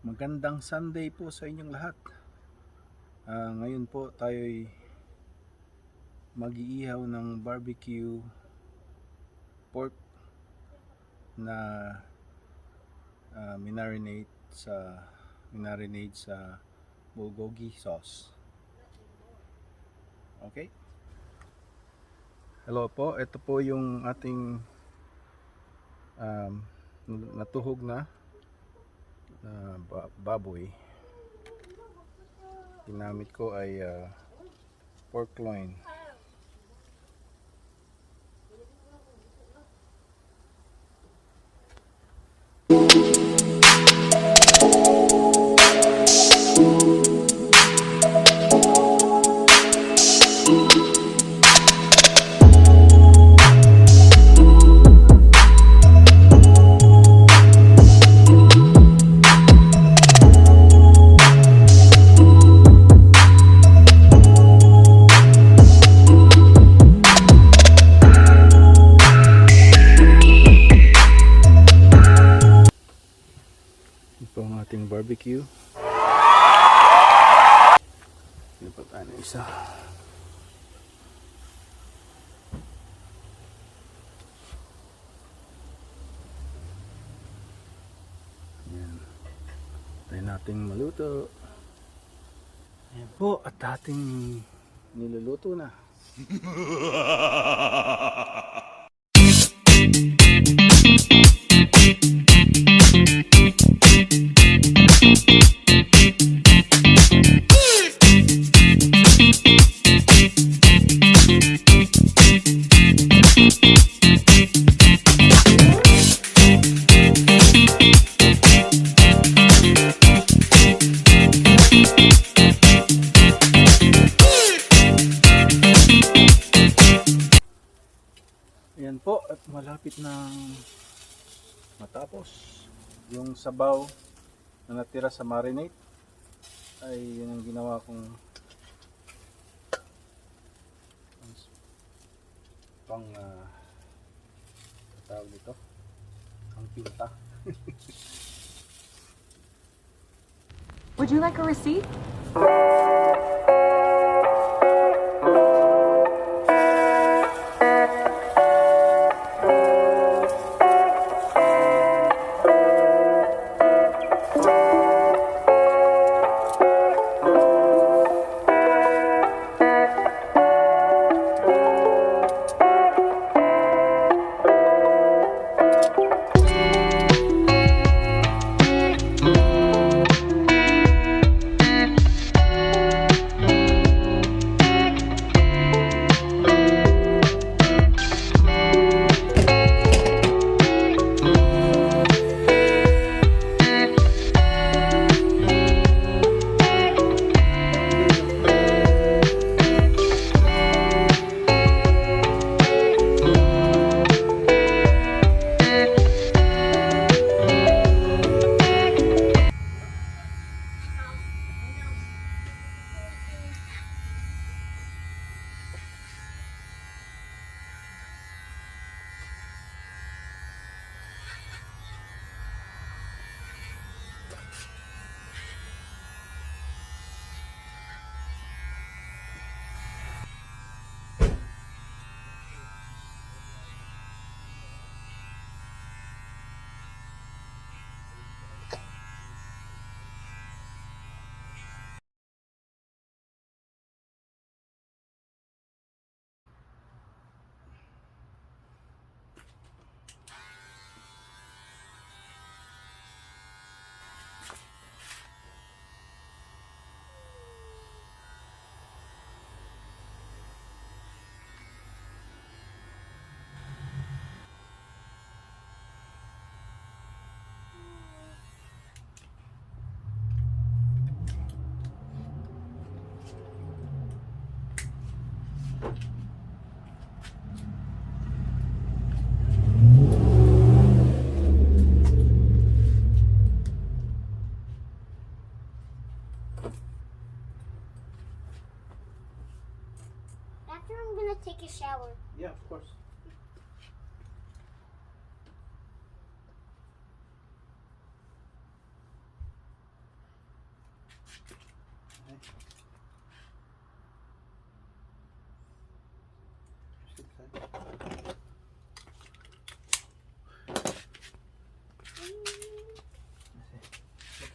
Magandang Sunday po sa inyong lahat. Ah, ngayon po tayo'y mag-iihaw ng barbecue pork na ah, minarinate sa minarinate sa bulgogi sauce. Okay? Hello po, ito po yung ating um, natuhog na na ba- baboy ginamit ko ay ah, pork loin barbecue Dapat ano isa Yan. Tayo nating maluto. Ayan po, at ating niluluto na. na matapos. Yung sabaw na natira sa marinade ay yun ang ginawa kong pang uh, tawag dito ang pinta Would you like a receipt?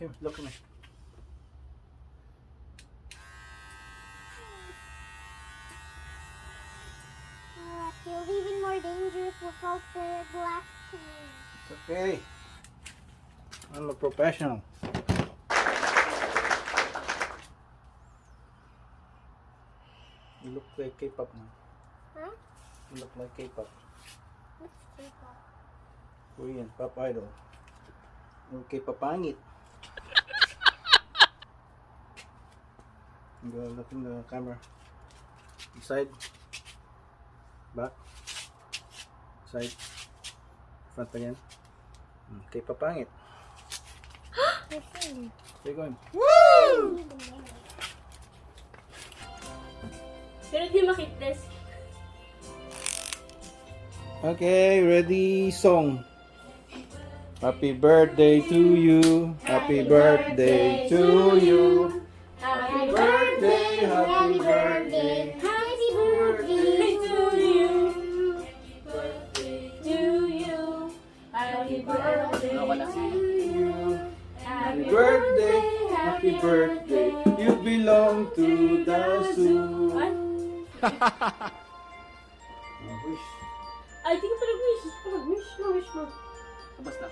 Look, look at me. Oh, I feel even more dangerous without the glass. It's okay. I'm a professional. You look like K-pop now. Huh? You look like K-pop. What's K-pop? Korean pop idol. Okay, papangit. Go look in the camera. Side. Back. Side. Front again. Okay, papangit. Listen. Stay going. Pero di makitness. Okay, ready, song. Happy birthday to you. Happy birthday to you. Wish. ay, di ka pa nag-wish. Nag-wish mo, wish mo. Basta.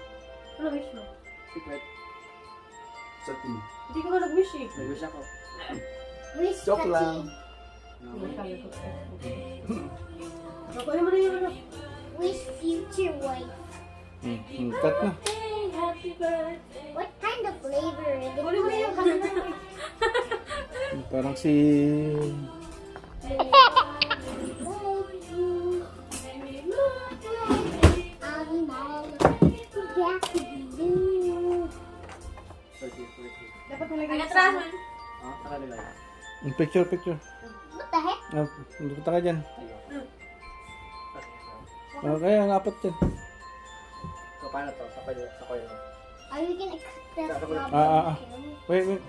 Ano wish mo? Secret. Sa team. Hindi ka pa nag-wish eh. Nag-wish ako. Wish Joke lang. Nakuha mo na yung ano. Wish future wife. Hmm, hmm, cut na. Happy birthday. What kind of flavor is it? Kunin mo yung Parang si... Picture, picture. What the heck? Hindi ka dyan. Okay, ang apat din. Paano to? Sa kayo, sa kayo. Are you gonna cut that rubber Ah, ah, ah. Wait, wait.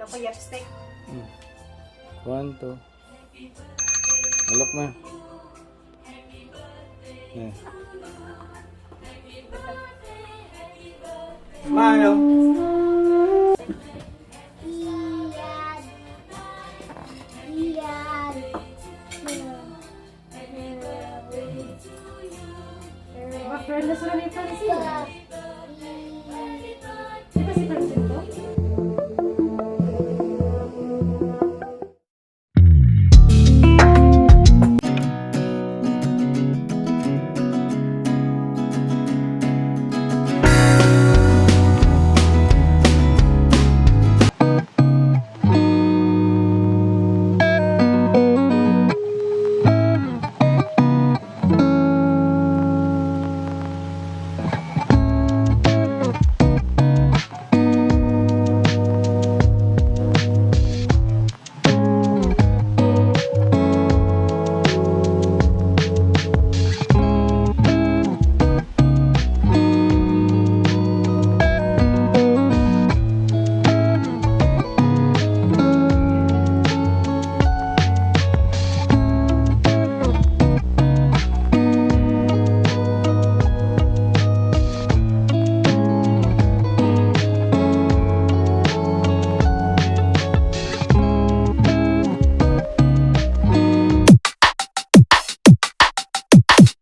Yung pa stick. One, two. Alok na. Yeah. Smile!